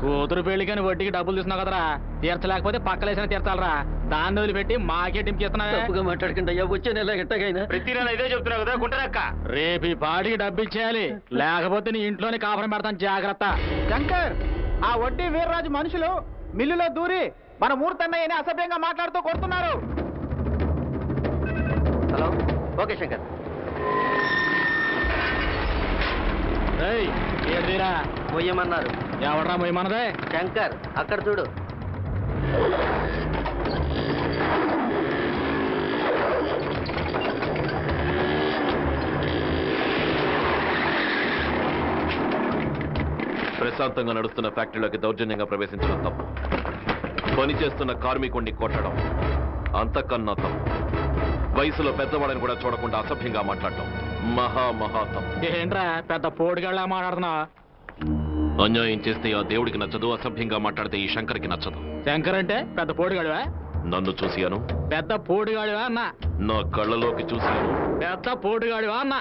కూతురు పెళ్ళికని వడ్డీకి డబ్బులు తీసుకున్నావు కదరా. తీర్చలేకపోతే పక్కలేసిన తీర్చాలరా. దాన్ని వదిలిపెట్టి మాకే తప్పుగా మాట్లాడకండి అయ్యా వచ్చే నెల ఎట్టగైనా ప్రతి నెల ఇదే చెప్తున్నావు కదా రేపు ఈ పాడికి డబ్బు ఇచ్చేయాలి లేకపోతే నీ ఇంట్లోనే కాపురం పెడతాను జాగ్రత్త. శంకర్ ఆ వడ్డీ వీర్రాజు మనుషులు మిల్లులో దూరి మన మూర్తన్నయ్యని అసభ్యంగా మాట్లాడుతూ కొడుతున్నారు. Hello okay Shankar. ఏయ్ ఏడిదిరా మొయ్యమన్నారు ఎవడరా మొయ్యమన్నదే శంకర్ అక్కడ చూడు. ప్రశాంతంగా నడుస్తున్న ఫ్యాక్టరీలోకి దౌర్జన్యంగా ప్రవేశించడం తప్పు. పని చేస్తున్న కార్మికుణ్ణి కొట్టడం అంతకన్నా తప్పు. వయసులో పెద్దవాడని కూడా చూడకుండా అసభ్యంగా మాట్లాడటం. మహా మహా తప్పు. ఏంట్రా పెద్ద పోటుగాళ్ళ మాట్లాడుతున్నావు? అన్యాయం చేస్తే ఆ దేవుడికి నచ్చదు అసభ్యంగా మాట్లాడితే ఈ శంకర్కి నచ్చదు. శంకర్ అంటే పెద్ద పోటుగాడివా నన్ను చూసియాను. పెద్ద పోటుగాడివా అన్నా? నా కళ్ళలోకి చూసియాను. పెద్ద పోటుగాడివా అన్నా?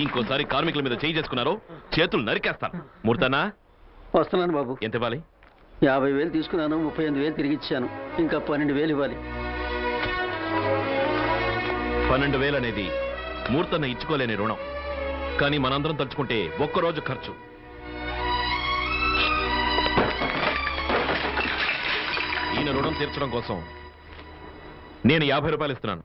ఇంకోసారి కార్మికుల మీద చేయి చేసుకున్నారో చేతులు నరికేస్తాను. మూర్తనా? వస్తున్నాను బాబు. ఎంత ఇవ్వాలి? యాభై వేలు తీసుకున్నాను ముప్పై ఎనిమిది వేలు తిరిగి ఇచ్చాను. ఇంకా పన్నెండు వేలు ఇవ్వాలి. పన్నెండు వేలు అనేది మూర్తన్న ఇచ్చుకోలేని రుణం. కానీ మనందరం తలుచుకుంటే ఒక్కరోజు ఖర్చు. ఈయన రుణం తీర్చడం కోసం నేను యాభై రూపాయలు ఇస్తున్నాను.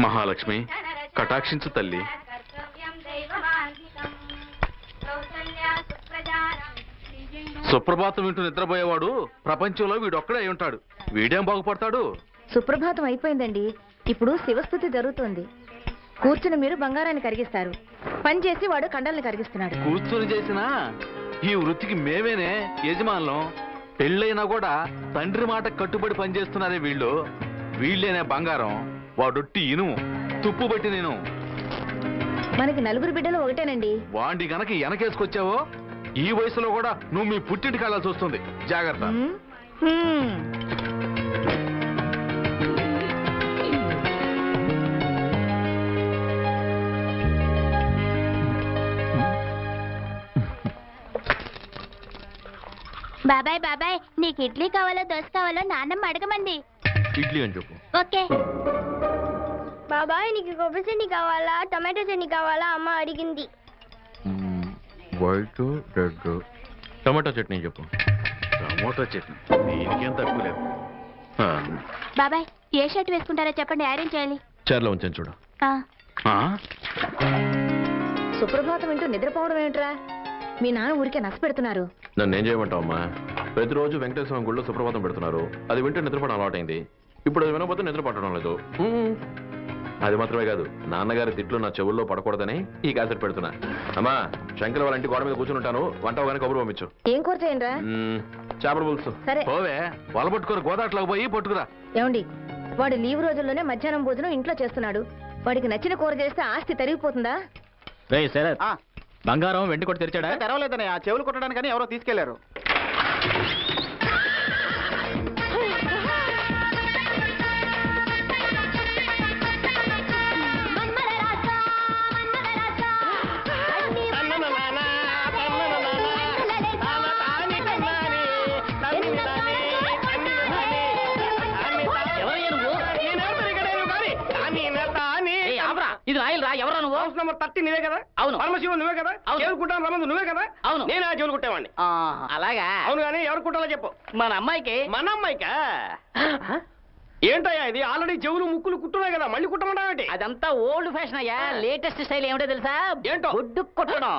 మహాలక్ష్మి కటాక్షించు తల్లి. సుప్రభాతం వింటూ నిద్రపోయేవాడు ప్రపంచంలో వీడొక్కడే అయి ఉంటాడు. వీడేం బాగుపడతాడు? సుప్రభాతం అయిపోయిందండి. ఇప్పుడు శివస్థుతి జరుగుతోంది. కూర్చుని మీరు బంగారాన్ని కరిగిస్తారు. పని చేసి వాడు కండల్ని కరిగిస్తున్నాడు. కూర్చొని చేసినా ఈ వృత్తికి మేమేనే యజమానులం. పెళ్ళైనా కూడా తండ్రి మాట కట్టుబడి పనిచేస్తున్నారే వీళ్ళు. వీళ్ళేనే బంగారం వాడొట్టి ఇనుము తుప్పు బట్టి నేను. మనకి నలుగురు బిడ్డలు ఒకటేనండి. వాండి గనక వెనకేసుకొచ్చావో ఈ వయసులో కూడా నువ్వు మీ పుట్టింటికి వెళ్ళాల్సి వస్తుంది జాగ్రత్త. బాబాయ్ బాబాయ్ నీకు ఇడ్లీ కావాలో దోశ కావాలో నాన్నమ్మ అడగమంది. ఇడ్లీ అని చెప్పు. ఓకే. బాబాయ్ నీకు కొబ్బరి చట్నీ కావాలా? టమాటో చట్నీ కావాలా? అమ్మ అడిగింది. వైట్ రెడ్ టమాటో చట్నీ చెప్పు. టమోటా చట్నీ. దీనికేం తక్కువ లేదు. ఆ, బాబాయ్ ఏ షర్ట్ వేసుకుంటారో చెప్పండి ఐరన్ చేయాలి చీరలో ఉంచాను చూడు. ఆ, ఆ? సుప్రభాతం వింటూ నిద్రపోవడం ఏంట్రా మీ నాన్న ఊరికే నచ్చ పెడుతున్నారు. నన్ను ఏం చేయమంటావు అమ్మా ప్రతిరోజు వెంకటేశ్వర గుళ్ళో సుప్రభాతం పెడుతున్నారు. అది వింటే నిద్రపడడం అలవాటైంది. ఇప్పుడు అది వినకపోతే నిద్ర పట్టడం లేదు. మ్మ్. అది మాత్రమే కాదు నాన్నగారి తిట్లు నా చెవుల్లో పడకూడదని ఈ క్యాసెట్ పెడుతున్నా. అమ్మా శంకర్ వాళ్ళ ఇంటి గోడ మీద కూర్చుని ఉంటాను వంట అవగానే కబురు పంపించు. ఏం కూర చేయండిరా? మ్మ్. చేపల పులుసు. సరే. పోవే వల పట్టుకోరు గోదాట్లోకి పోయి పట్టుకురా. ఏమండి వాడు లీవ్ రోజుల్లోనే మధ్యాహ్నం భోజనం ఇంట్లో చేస్తున్నాడు. వాడికి నచ్చిన కూర చేస్తే ఆస్తి తరిగిపోతుందా? రే బంగారం వెండి కొట్టి తెరిచాడా? తెరవలేదని ఆ చెవులు కొట్టడానికి ఎవరో తీసుకెళ్ళారు. ఇది రాయలు రా ఎవరా నువ్వు? హౌస్ నెంబర్ థర్టీ నువ్వే కదా? అవును. పరమశివం నువ్వే కదా? అవును. చెవులు కుట్టాను రమ్మంది నువ్వే కదా? అవును. నేను ఆ చెవులు కుట్టేవాడిని అలాగా? అవును కానీ ఎవరు కుట్టాలో చెప్పు. మన అమ్మాయికి? మన అమ్మాయికా? ఏంటయ్యా ఇది? ఆల్రెడీ చెవులు ముక్కులు కుట్టున్నాయి కదా మళ్ళీ కుట్టమంటావేంటి అదంతా ఓల్డ్ ఫ్యాషన్ అయ్యా. లేటెస్ట్ స్టైల్ ఏమిటో తెలుసా? ఏంటో? గుడ్డు కుట్టడం.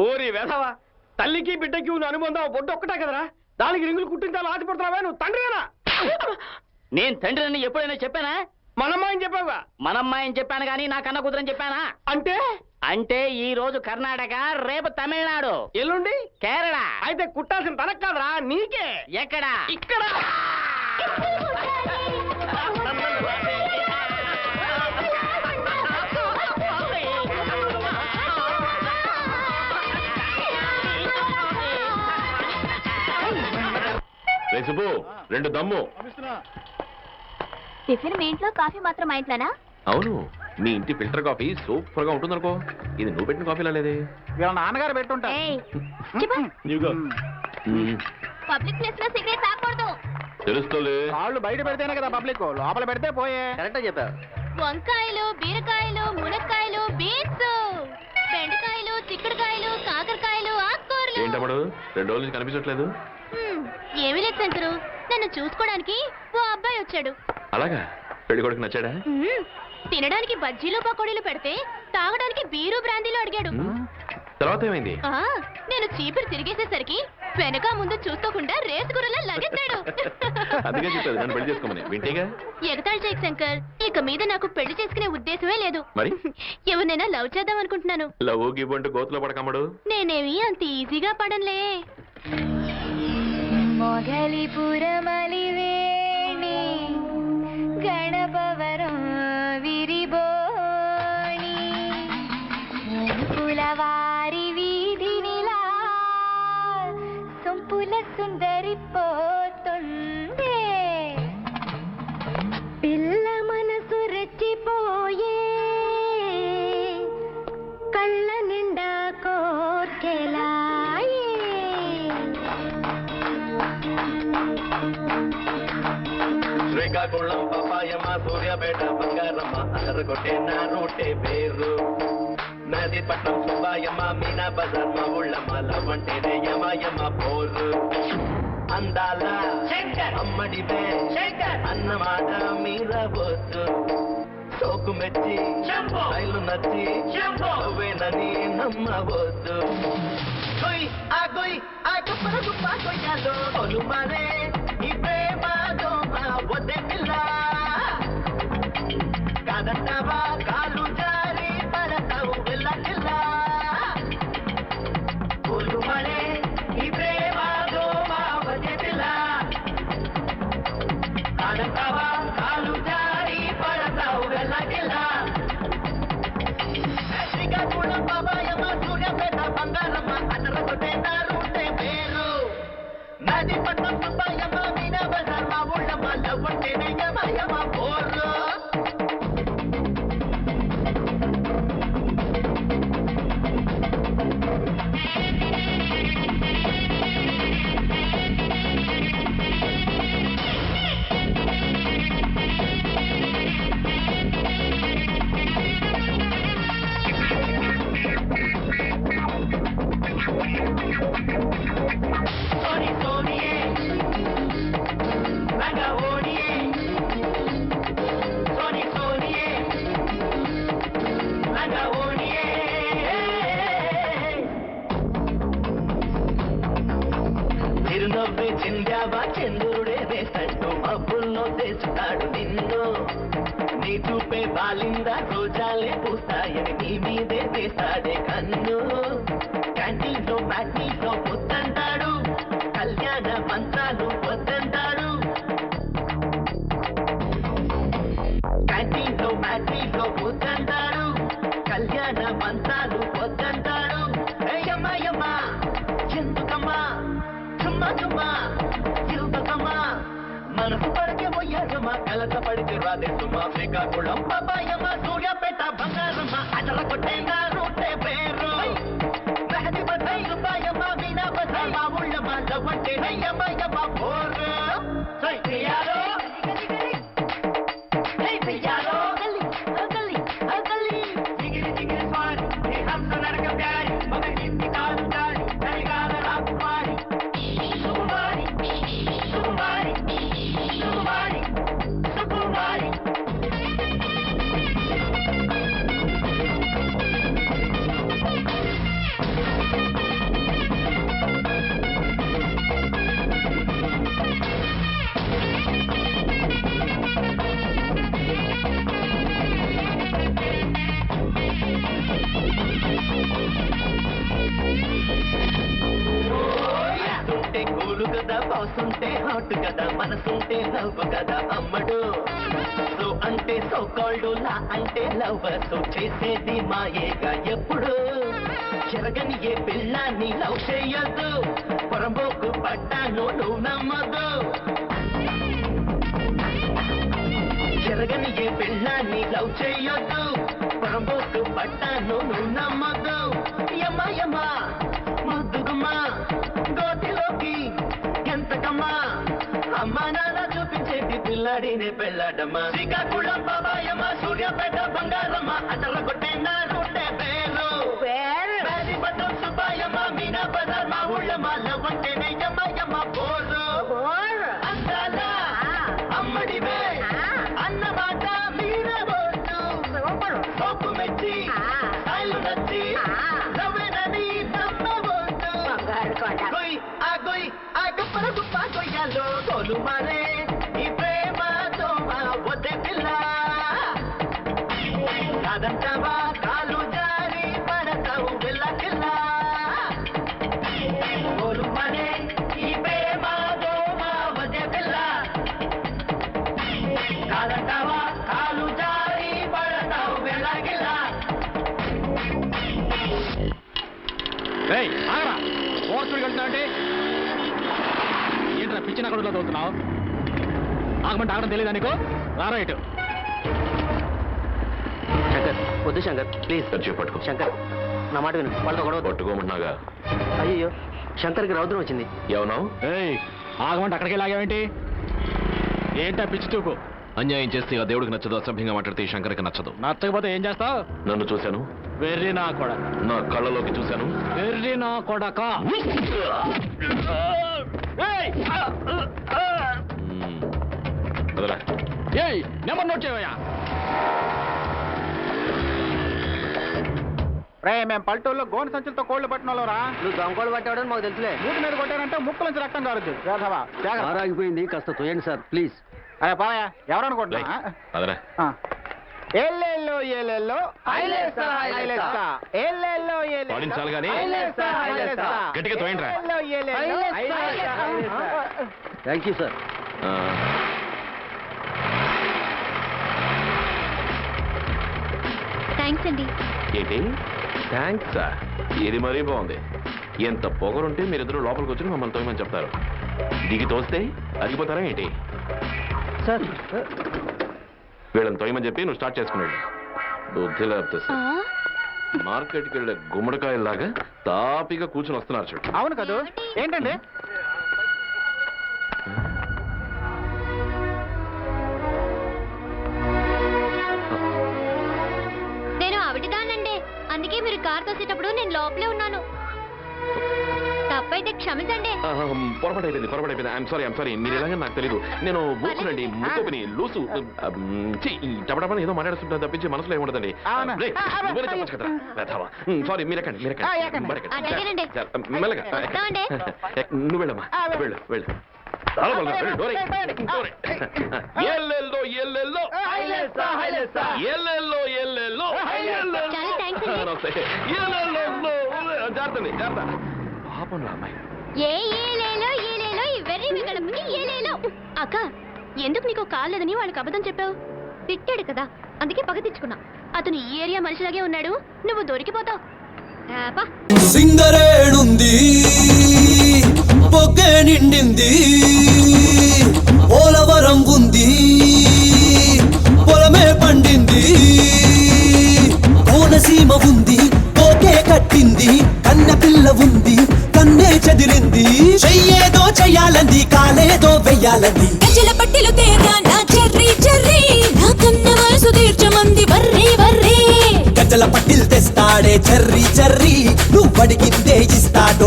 ఓరి వెధవా తల్లికి బిడ్డకి ఉన్న అనుబంధం బొడ్డు ఒక్కటే కదరా? దానికి రింగులు కుట్టించాలి ఆశపడుతున్నావా? నువ్వు తండ్రివేనా? నేను తండ్రిని ఎప్పుడైనా చెప్పానా? మనమ్మాయిని చెప్పావుగా. మనమ్మాయిని చెప్పాను కానీ నా కన్న కూతురని చెప్పానా? అంటే? అంటే ఈ రోజు కర్ణాటక రేపు తమిళనాడు. ఎల్లుండి? కేరళ. అయితే కుట్టాల్సిన తనకు కాదురా నీకే. ఎక్కడ? ఇక్కడ. రే సుబ్బు రెండు దమ్ము. టిఫిన్ మీ ఇంట్లో కాఫీ మాత్రం మా ఇంట్లోనా? అవును. మీ ఇంటి ఫిల్టర్ కాఫీ సూపర్గా ఉంటుందనుకో. ఇది నువ్వు పెట్టిన కాఫీలా లేదే? వీళ్ళ నాన్నగారు పెట్టుంటా ఏయ్, చెప్పు. పబ్లిక్ ప్లేస్లో సిగరెట్ తాగకూడదు. తెలుస్తోలే కాళ్ళు బయట పెడితేనే కదా పబ్లిక్. లోపల పెడితే పోయే. కరెక్ట్ చెప్పారు వంకాయలు బీరకాయలు మునక్కాయలు బీన్స్ బెండకాయలు చిక్కుడుకాయలు కాకరకాయలు ఆకుకూరలు. ఏంటమ్మడు రెండు రోజుల నుంచి కనిపించట్లేదు. హ్మ్, ఏమీ లేదు శంకరు. నన్ను చూసుకోవడానికి ఓ అబ్బాయి వచ్చాడు. అలాగా? పెళ్ళి కొడుకు నచ్చాడా? తినడానికి బజ్జీలు పకోడీలు పెడితే తాగడానికి బీరు బ్రాందీలు అడిగాడు. తర్వాత ఏమైంది? ఆ, నేను చీపురు తిరిగేసేసరికి వెనక ముందు చూసుకోకుండా రేసు గుర్రలా లగెత్తాడు. అందుకే చెప్పేది నన్ను పెళ్ళి చేసుకోమని. వింటేగా? ఎగతాళి చేయకు శంకర్. ఇక మీద నాకు పెళ్ళి చేసుకునే ఉద్దేశమే లేదు. మరి? ఎవరినైనా లవ్ చేద్దాం అనుకుంటున్నాను. లవ్ గివ్ అంటూ గోతులో పడకమ్మడు నేనేమి అంత ఈజీగా పడనులే. మొగలిపురమలివేణి ഗണപവരും വിരിബോണി പുലവാരി വീതി നില സുന്ദരിപ്പോ నదిపట్నం సుబ్బాయమ్మ మీనా బజార్ మా ఊళ్ళమ్మ లవ్వంటేనే యమయమ్మ పోరు అందాల అమ్మడివే అన్నమాట మీరబోద్దు సోకు మెచ్చి రైలు నచ్చి నువ్వేనని నమ్మవద్దు. ఆ కొయ్ ఆ కుప్పర కుప్ప కొయ్యాలో కొలుమరే క్యాంటీన్లో వద్దంటాడు కళ్యాణ మంత్రాలు వద్దంటాడు ఏయమ్మా ఎందుకమ్మా? చుమ్మా చుమ్మా ఎందుకమ్మా? మనసు పడితే పోయారమ్మా కలత పడితే రాదే సుమా శ్రీకాకుళం. బాబాయమ్మ సూర్యాపేట బంగారమ్మ అటల కొట్టేందా కూలు కదా బాసుంటే హాట్ కదా మనసుంటే లవ్ కదా అమ్మడు. సో అంటే సో కాల్డ్ లా అంటే లవ్ సో చేసేది మాయేగా ఎప్పుడు? జరగని ఏ పిల్లాన్ని లవ్ చేయదు పొరంబోకు పడ్డాను నువ్వు నమ్మదు జరగని ఏ పిల్లాన్ని లవ్ చేయొద్దు. పొరంబోకు పడ్డాను నువ్వు నమ్మదు యమ్మా యమ్మా. అమ్మ నాన్న చూపించేది పిల్లాడినే పెళ్ళాడమ్మా. శ్రీకాకుళం బాబాయమ్మ సూర్యాపేట బంగారమ్మ. అటల కొట్టే నా కాదంటావా? పిచ్చిన అక్కడ తోలుతున్నావు ఆగమంటే ఆగడం తెలియదా నీకు? రారా ఇటు. శంకర్ వద్దు శంకర్ ప్లీజ్ ఖర్చు పట్టుకో. శంకర్ నా మాట విను. వాళ్ళతో గొడవ పట్టుకోమంటున్నాగా అయ్యో శంకర్కి రౌద్రం వచ్చింది. ఏమన్నావు? ఏయ్ ఆగమంటే అక్కడికి లాగావేంటి ఏంటా పిచ్చి చూపు? అన్యాయం చేస్తే ఆ దేవుడికి నచ్చదు అసభ్యంగా మాట్లాడితే శంకర్కి నచ్చదు. నచ్చకపోతే ఏం చేస్తావు? నన్ను చూశాను. వెర్రి నా కొడక. నా కళ్ళలోకి చూశాను. వెర్రి నా కొడక. ఏయ్! Number note చేయవయ్యా. రే మేము పల్లెటూరులో గోను సంచులతో కోళ్ళు పట్టిన నువ్వు దొంగకోడు పట్టేవాడని మాకు తెలుసులే. మూటి మీద కొట్టారంటే ముక్కల నుంచి రక్తం కారుద్ది జాగ్రత్త. ఆగిపోయింది కాస్త తోయండి సార్ ప్లీజ్. అరే పాయా ఎవరనుకుంటున్నా. ఎల్లెల్లో ఎల్లెల్లో. ఐలెస్సా ఐలెస్సా ఎల్లెల్లో ఎల్లెల్లో. పాడించాలి గానీ. ఐలెస్సా ఐలెస్సా గట్టిగా తోయండిరా. ఎల్లెల్లో ఎల్లెల్లో. ఐలెస్సా థ్యాంక్ యూ సార్ ఆ, థ్యాంక్స్ అండి ఏంటి? థ్యాంక్స్ ఇది మరీ బాగుంది. ఎంత పొగరుంటే మీరిద్దరు లోపలికి వచ్చి మమ్మల్ని తోయమని చెప్తారు. దిగి తోస్తే అరిగిపోతారా ఏంటి? సార్ వీళ్ళని తోయమని చెప్పి నువ్వు స్టార్ట్ చేసుకున్నాడు బుద్ధి లేకపోతే మార్కెట్కి వెళ్ళే గుమ్మడికాయల్లాగా తాపిగా కూర్చుని వస్తున్నారు చూడు. అవును కదూ. ఏంటండి? తప్పైతే క్షమించండి. ఆ, పొరపాటు అయిపోయింది పొరపాటు అయిపోయింది ఐఎమ్ సారీ ఐఎమ్ సారీ మీరు నాకు తెలియదు నేను మూసుకునండి ముక్కుని లూసు చెప్పడం ఏదో మాట్లాడుతుంటాను తప్పించి మనసులో ఏముండదండి చెప్పొచ్చు సారీ మీరెక్కండి ఎక్కండి. అటెగనండి. సరే, మెల్లగా. నువ్వు వెళ్ళమ్మా. వెళ్ళు. ఎల్లెల్లో ఎల్లెల్లో ఎల్లెల్లో. ఎల్లెల్లో జాగ్రత్త జాగ్రత్త. పాపం రా అమ్మాయి. ఏ ఏలేలో ఏలేలో ఈ వెర్రి విగడపుకి ఏలేలో అక్క ఎందుకు నీకు కాల్ లేదని వాళ్ళకి అబద్ధం చెప్పావు? తిట్టాడు కదా అందుకే పగ తెచ్చుకున్నా అతను ఈ ఏరియా మనిషిలాగే ఉన్నాడు నువ్వు దొరికిపోతావు. సింగరేణుంది పొగ్గే నిండింది పోలవరం ఉంది పొలమే పండింది కోనసీమ ఉంది కోకే కట్టింది కన్న పిల్ల ఉంది కన్నే చెదిరింది. చెయ్యేదో చెయ్యాలంది కాలేదో వెయ్యాలంది. గజల పట్టిలు తేగా నా చెర్రీ చెర్రీ. నా కన్న వయసు తీర్చమంది వర్రే వర్రే. గజల పట్టిల్ తెస్తాడే cherry cherry. నువ్వు అడిగిందే ఇస్తాడే